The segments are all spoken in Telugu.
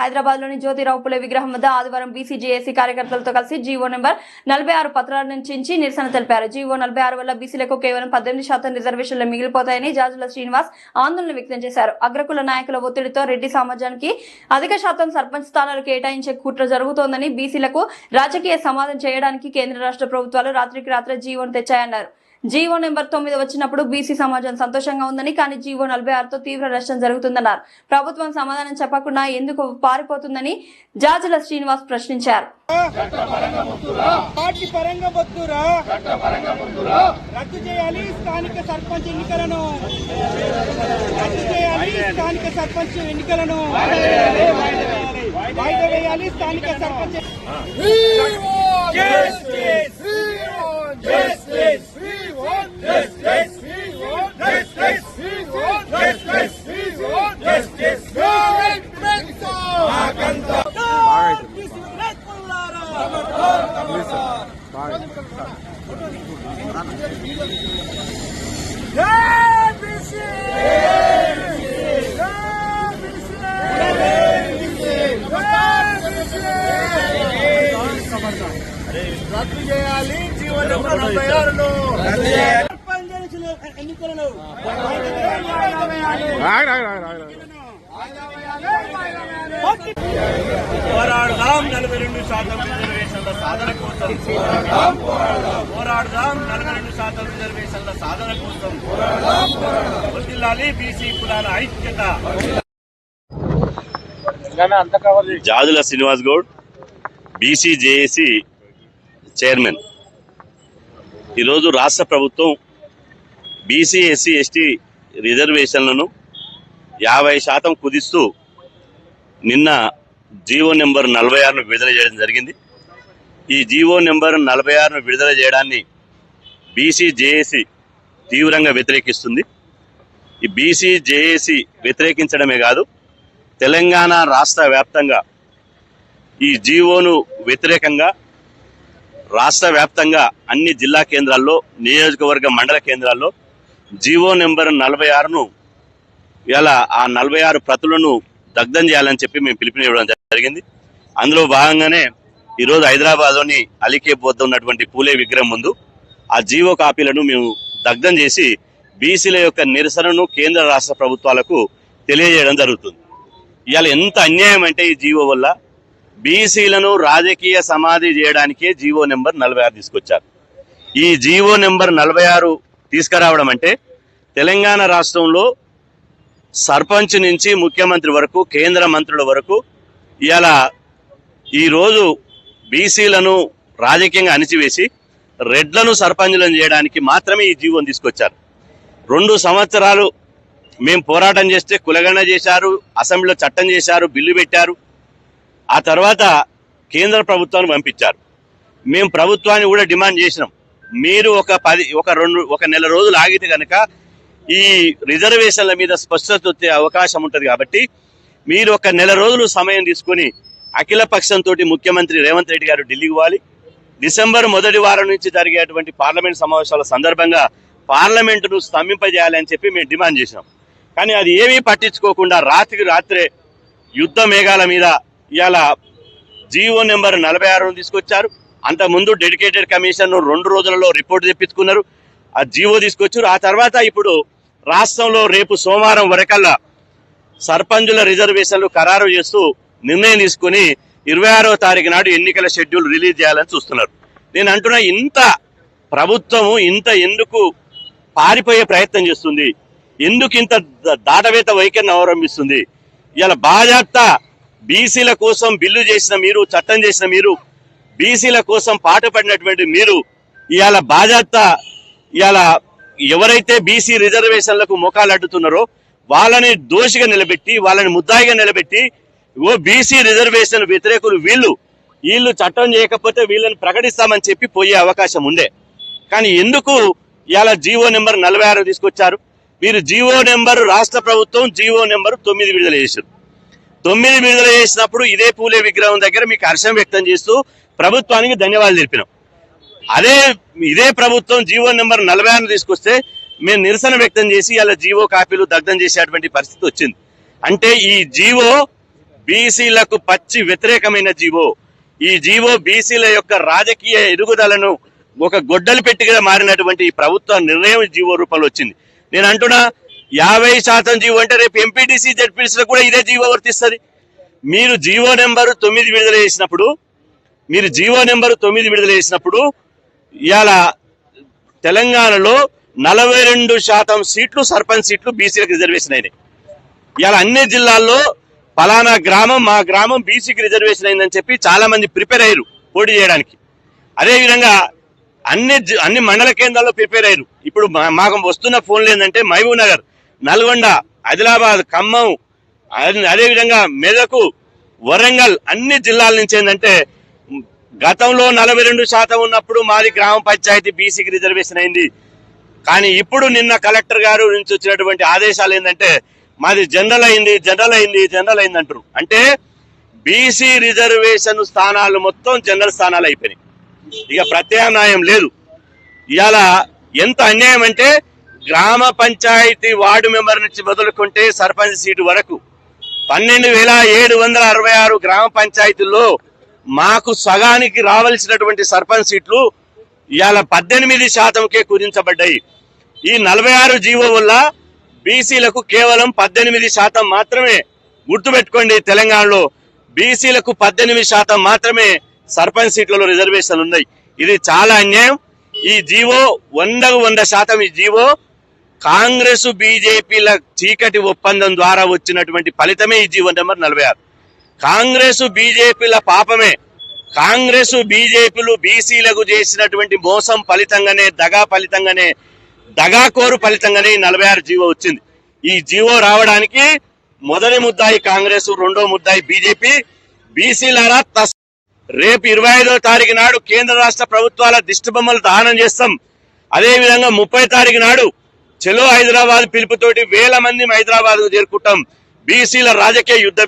హైదరాబాద్లోని జ్యోతిరావు పులే విగ్రహం వద్ద ఆదివారం బీసీజేఏసీ కార్యకర్తలతో కలిసి జీవో నెంబర్ నలభై ఆరు పత్రాలను నుంచి నిరసన తెలిపారు. జీవో నలభై ఆరు వల్ల బీసీలకు కేవలం పద్దెనిమిది శాతం రిజర్వేషన్లు మిగిలిపోతాయని జాజుల శ్రీనివాస్ ఆందోళన వ్యక్తం చేశారు. అగ్రకుల నాయకుల ఒత్తిడితో రెడ్డి సమాజానికి అధిక శాతం సర్పంచ్ స్థానాలు కేటాయించే కుట్ర జరుగుతోందని బీసీలకు రాజకీయ సమాధానం చేయడానికి కేంద్ర రాష్ట్ర ప్రభుత్వాలు రాత్రికి రాత్రి జీవోను తెచ్చాయన్నారు. జీవో నెంబర్ తొమ్మిది వచ్చినప్పుడు బీసీ సమాజం సంతోషంగా ఉందని కానీ జీవో నలభై ఆరుతో తీవ్ర నష్టం జరుగుతుందన్నారు. ప్రభుత్వం సమాధానం చెప్పకుండా ఎందుకు పారిపోతుందని జాజుల శ్రీనివాస్ ప్రశ్నించారు. పార్టీ పరంగా వద్దురా రద్దు చేయాలి స్థానిక సర్పంచ్ ఎన్నికలను. రద్దు చేయాలి స్థానిక సర్పంచ్ ఎన్నికలను. వాయిదా వేయాలి స్థానిక సర్పంచ్. రద్దు చేయాలి జీవన నలభై ఆరును సర్పంచ్ ఎన్నికలను వాయిదా వేయాలి, వాయిదా వేయాలి. పోరాడదాం నలభై రెండు శాతం రిజర్వేషన్ల సాధన కోసం పోరాడదాం నలభై రెండు శాతం రిజర్వేషన్ల సాధన కోసం వర్ధిల్లాలి బీసీ కులాల ఐక్యత Jadula Srinivas Goud BC JAC chairman. ఈరోజు రాష్ట్ర ప్రభుత్వం బీసీ ఎస్సీ ఎస్టీ రిజర్వేషన్లను యాభై శాతం కుదిస్తూ నిన్న జీవో నెంబర్ నలభై ఆరును విడుదల చేయడం జరిగింది. ఈ జీవో నెంబర్ నలభై ఆరును విడుదల చేయడాన్ని బీసీ జేఏసీ తీవ్రంగా వ్యతిరేకిస్తుంది. ఈ బీసీ జేఏసీ వ్యతిరేకించడమే కాదు తెలంగాణ రాష్ట్ర వ్యాప్తంగా ఈ జీవోను వ్యతిరేకంగా రాష్ట్ర వ్యాప్తంగా అన్ని జిల్లా కేంద్రాల్లో నియోజకవర్గ మండల కేంద్రాల్లో జీవో నెంబర్ నలభై ఆరును ఇలా ఆ నలభై ఆరు ప్రతులను దగ్ధం చేయాలని చెప్పి మేము పిలుపునివ్వడం జరిగింది. అందులో భాగంగానే ఈరోజు హైదరాబాద్లోని అలీకేప్ వద్ద ఉన్నటువంటి పూలే విగ్రహం ముందు ఆ జీవో కాపీలను మేము దగ్ధం చేసి బీసీల యొక్క నిరసనను కేంద్ర రాష్ట్ర ప్రభుత్వాలకు తెలియజేయడం జరుగుతుంది. ఇవాళ ఎంత అన్యాయం అంటే ఈ జీవో వల్ల బీసీలను రాజకీయ సమాధి చేయడానికే జీవో నెంబర్ నలభై ఆరు తీసుకొచ్చారు. ఈ జీవో నెంబర్ నలభై ఆరు తీసుకురావడం అంటే తెలంగాణ రాష్ట్రంలో సర్పంచ్ నుంచి ముఖ్యమంత్రి వరకు కేంద్ర మంత్రుల వరకు ఇలా ఈరోజు బీసీలను రాజకీయంగా అణిచివేసి రెడ్లను సర్పంచులను చేయడానికి మాత్రమే ఈ జీవోని తీసుకొచ్చారు. రెండు సంవత్సరాలు మేము పోరాటం చేస్తే కులగణ చేశారు అసెంబ్లీలో చట్టం చేశారు బిల్లు పెట్టారు. ఆ తర్వాత కేంద్ర ప్రభుత్వాన్ని పంపించారు. మేము ప్రభుత్వాన్ని కూడా డిమాండ్ చేసినాం. మీరు ఒక పది ఒక రెండు ఒక నెల రోజులు ఆగితే కనుక ఈ రిజర్వేషన్ల మీద స్పష్టత వచ్చే అవకాశం ఉంటుంది కాబట్టి మీరు ఒక నెల రోజులు సమయం తీసుకొని అఖిల పక్షంతో ముఖ్యమంత్రి రేవంత్ రెడ్డి గారు ఢిల్లీకి పోవాలి. డిసెంబర్ మొదటి వారం నుంచి జరిగేటువంటి పార్లమెంట్ సమావేశాల సందర్భంగా పార్లమెంటును స్తంభింపజేయాలని చెప్పి మేము డిమాండ్ చేసినాం. కానీ అది ఏమీ పట్టించుకోకుండా రాత్రికి రాత్రే యుద్ధ మేఘాల మీద ఇవాళ జీవో నెంబర్ నలభై ఆరును తీసుకొచ్చారు. అంతకుముందు డెడికేటెడ్ కమిషన్ రెండు రోజులలో రిపోర్ట్ తెప్పించుకున్నారు. ఆ జీవో తీసుకొచ్చారు. ఆ తర్వాత ఇప్పుడు రాష్ట్రంలో రేపు సోమవారం వరకల్లా సర్పంచుల రిజర్వేషన్లు ఖరారు చేస్తూ నిర్ణయం తీసుకుని ఇరవై ఆరో తారీఖు నాడు ఎన్నికల షెడ్యూల్ రిలీజ్ చేయాలని చూస్తున్నారు. నేను అంటున్నా ఇంత ప్రభుత్వము ఇంత ఎందుకు పారిపోయే ప్రయత్నం చేస్తుంది? ఎందుకు ఇంత దాటవేత వైఖరిని అవలంబిస్తుంది? ఇలా బాధ్యత బీసీల కోసం బిల్లు చేసిన మీరు చట్టం చేసిన మీరు బీసీల కోసం పాటుపడినటువంటి మీరు ఇవాళ బాధ్యత ఇవాళ ఎవరైతే బీసీ రిజర్వేషన్లకు ముఖాలు అడ్డుతున్నారో వాళ్ళని దోషిగా నిలబెట్టి వాళ్ళని ముద్దాయిగా నిలబెట్టి ఓ బీసీ రిజర్వేషన్ వ్యతిరేకులు వీళ్ళు వీళ్ళు చట్టం చేయకపోతే వీళ్ళని ప్రకటిస్తామని చెప్పి పోయే అవకాశం ఉండే. కానీ ఎందుకు ఇవాళ జీవో నెంబర్ నలభై ఆరు తీసుకొచ్చారు? మీరు జీవో నెంబర్ రాష్ట్ర ప్రభుత్వం జీవో నెంబర్ తొమ్మిది విడుదల చేశారు. తొమ్మిది విడుదల చేసినప్పుడు ఇదే పూలే విగ్రహం దగ్గర మీకు హర్షం వ్యక్తం చేస్తూ ప్రభుత్వానికి ధన్యవాదాలు తెలిపినాం. అదే ఇదే ప్రభుత్వం జీవో నెంబర్ నలభై ఆరు తీసుకొస్తే మేము నిరసన వ్యక్తం చేసి అలా జీవో కాపీలు దగ్ధం చేసేటువంటి పరిస్థితి వచ్చింది. అంటే ఈ జీవో బీసీలకు పచ్చి వ్యతిరేకమైన జీవో. ఈ జీవో బీసీల యొక్క రాజకీయ ఎదుగుదలను ఒక గొడ్డలు పెట్టిగా మారినటువంటి ఈ ప్రభుత్వ నిర్ణయం జీవో రూపంలో వచ్చింది. నేను అంటున్నా యాభై శాతం జీవో అంటే రేపు ఎంపీటీసీ జడ్పీటీసీలకు కూడా ఇదే జీవో వర్తిస్తుంది. మీరు జీవో నెంబర్ తొమ్మిది విడుదల చేసినప్పుడు మీరు జీవో నెంబర్ తొమ్మిది విడుదల చేసినప్పుడు ఇవాళ తెలంగాణలో నలభై రెండు శాతం సీట్లు సర్పంచ్ సీట్లు బీసీలకు రిజర్వేషన్ అయినాయి. ఇవాళ అన్ని జిల్లాల్లో పలానా గ్రామం మా గ్రామం బీసీకి రిజర్వేషన్ అయిందని చెప్పి చాలా మంది ప్రిపేర్ అయ్యారు పోటీ చేయడానికి. అదేవిధంగా అన్ని జి- అన్ని మండల కేంద్రాల్లో ప్రిపేర్ అయ్యారు. ఇప్పుడు మా- మాకు వస్తున్న ఫోన్లు ఏంటంటే మహబూబ్ నగర్ నల్గొండ ఆదిలాబాద్ ఖమ్మం అదేవిధంగా మెదకు వరంగల్ అన్ని జిల్లాల నుంచి ఏంటంటే గతంలో నలభై రెండు శాతం ఉన్నప్పుడు మాది గ్రామ పంచాయతీ బీసీకి రిజర్వేషన్ అయింది. కానీ ఇప్పుడు నిన్న కలెక్టర్ గారు నుంచి వచ్చినటువంటి ఆదేశాలు ఏంటంటే మాది జనరల్ అయింది జనరల్ అయింది జనరల్ అయింది అంటారు. అంటే బీసీ రిజర్వేషన్ స్థానాలు మొత్తం జనరల్ స్థానాలు అయిపోయినాయి. ఇక ప్రత్యామ్నాయం లేదు. ఇవాళ ఎంత అన్యాయం అంటే గ్రామ పంచాయతీ వార్డు మెంబర్ నుంచి మొదలుకుంటే సర్పంచ్ సీటు వరకు పన్నెండు వేల ఏడు వందల అరవై ఆరు గ్రామ పంచాయతీల్లో మాకు సగానికి రావాల్సినటువంటి సర్పంచ్ సీట్లు ఇవాళ పద్దెనిమిది శాతంకే కుదించబడ్డాయి. ఈ నలభై ఆరు జీవో వల్ల బీసీలకు కేవలం పద్దెనిమిది శాతం మాత్రమే గుర్తుపెట్టుకోండి తెలంగాణలో. బీసీలకు పద్దెనిమిది శాతం మాత్రమే సర్పంచ్ సీట్లలో రిజర్వేషన్లు ఉన్నాయి. ఇది చాలా అన్యాయం. ఈ జీవో వందకు వంద శాతం ఈ జీవో కాంగ్రెస్ బీజేపీల చీకటి ఒప్పందం ద్వారా వచ్చినటువంటి ఫలితమే ఈ జీవో నెంబర్ నలభై ఆరు. కాంగ్రెస్ బీజేపీల పాపమే. కాంగ్రెస్ బీజేపీలు బీసీలకు చేసినటువంటి మోసం ఫలితంగానే దగా ఫలితంగానే దగాకోరు ఫలితంగానే ఈ నలభై ఆరు జీవో వచ్చింది. ఈ జీవో రావడానికి మొదటి ముద్దాయి కాంగ్రెస్ రెండో ముద్దాయి బీజేపీ. బీసీలారా తస్ రేపు ఇరవై ఐదో తారీఖు నాడు కేంద్ర రాష్ట్ర ప్రభుత్వాల దిష్టిబొమ్మలు దహనం దానం చేస్తాం. అదే విధంగా ముప్పై తారీఖు నాడు చెలో హైదరాబాద్ పిలుపుతోటి వేల మంది హైదరాబాద్ చేరుకుంటాం. బీసీల రాజకీయ యుద్ధ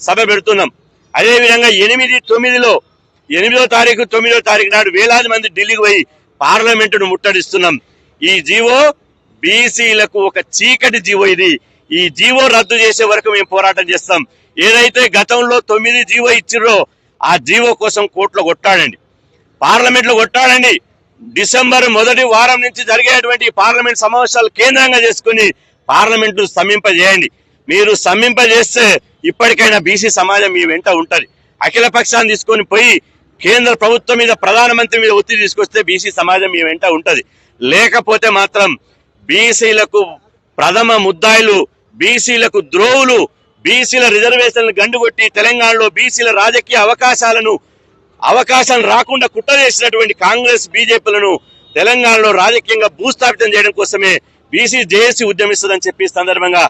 సభ పెడుతున్నాం. అదేవిధంగా ఎనిమిది తొమ్మిదిలో ఎనిమిదో తారీఖు తొమ్మిదో తారీఖు నాడు వేలాది మంది ఢిల్లీకి పోయి పార్లమెంటును ముట్టడిస్తున్నాం. ఈ జీవో బీసీలకు ఒక చీకటి జీవో ఇది. ఈ జీవో రద్దు చేసే వరకు మేము పోరాటం చేస్తాం. ఏదైతే గతంలో తొమ్మిది జీవో ఇచ్చిర్రో ఆ జీవో కోసం కోర్టులో కొట్టాడండి. పార్లమెంట్లో కొట్టాడండి. డిసెంబర్ మొదటి వారం నుంచి జరిగేటువంటి పార్లమెంట్ సమావేశాలు కేంద్రంగా చేసుకుని పార్లమెంట్ స్తంభింపజేయండి. మీరు స్తంభింపజేస్తే ఇప్పటికైనా బీసీ సమాజం మీ వెంట ఉంటుంది. అఖిల పక్షాన్ని తీసుకొని పోయి కేంద్ర ప్రభుత్వం మీద ప్రధానమంత్రి మీద ఒత్తిడి తీసుకొస్తే బీసీ సమాజం మీ వెంట ఉంటుంది. లేకపోతే మాత్రం బీసీలకు ప్రథమ ముద్దాయిలు బీసీలకు ద్రోవులు బీసీల రిజర్వేషన్లు గండుగొట్టి తెలంగాణలో బీసీల రాజకీయ అవకాశాలను అవకాశం రాకుండా కుట్ర చేసినటువంటి కాంగ్రెస్ బీజేపీలను తెలంగాణలో రాజకీయంగా భూస్థాపితం చేయడం కోసమే బీసీ జేఏసీ ఉద్యమిస్తుందని చెప్పి సందర్భంగా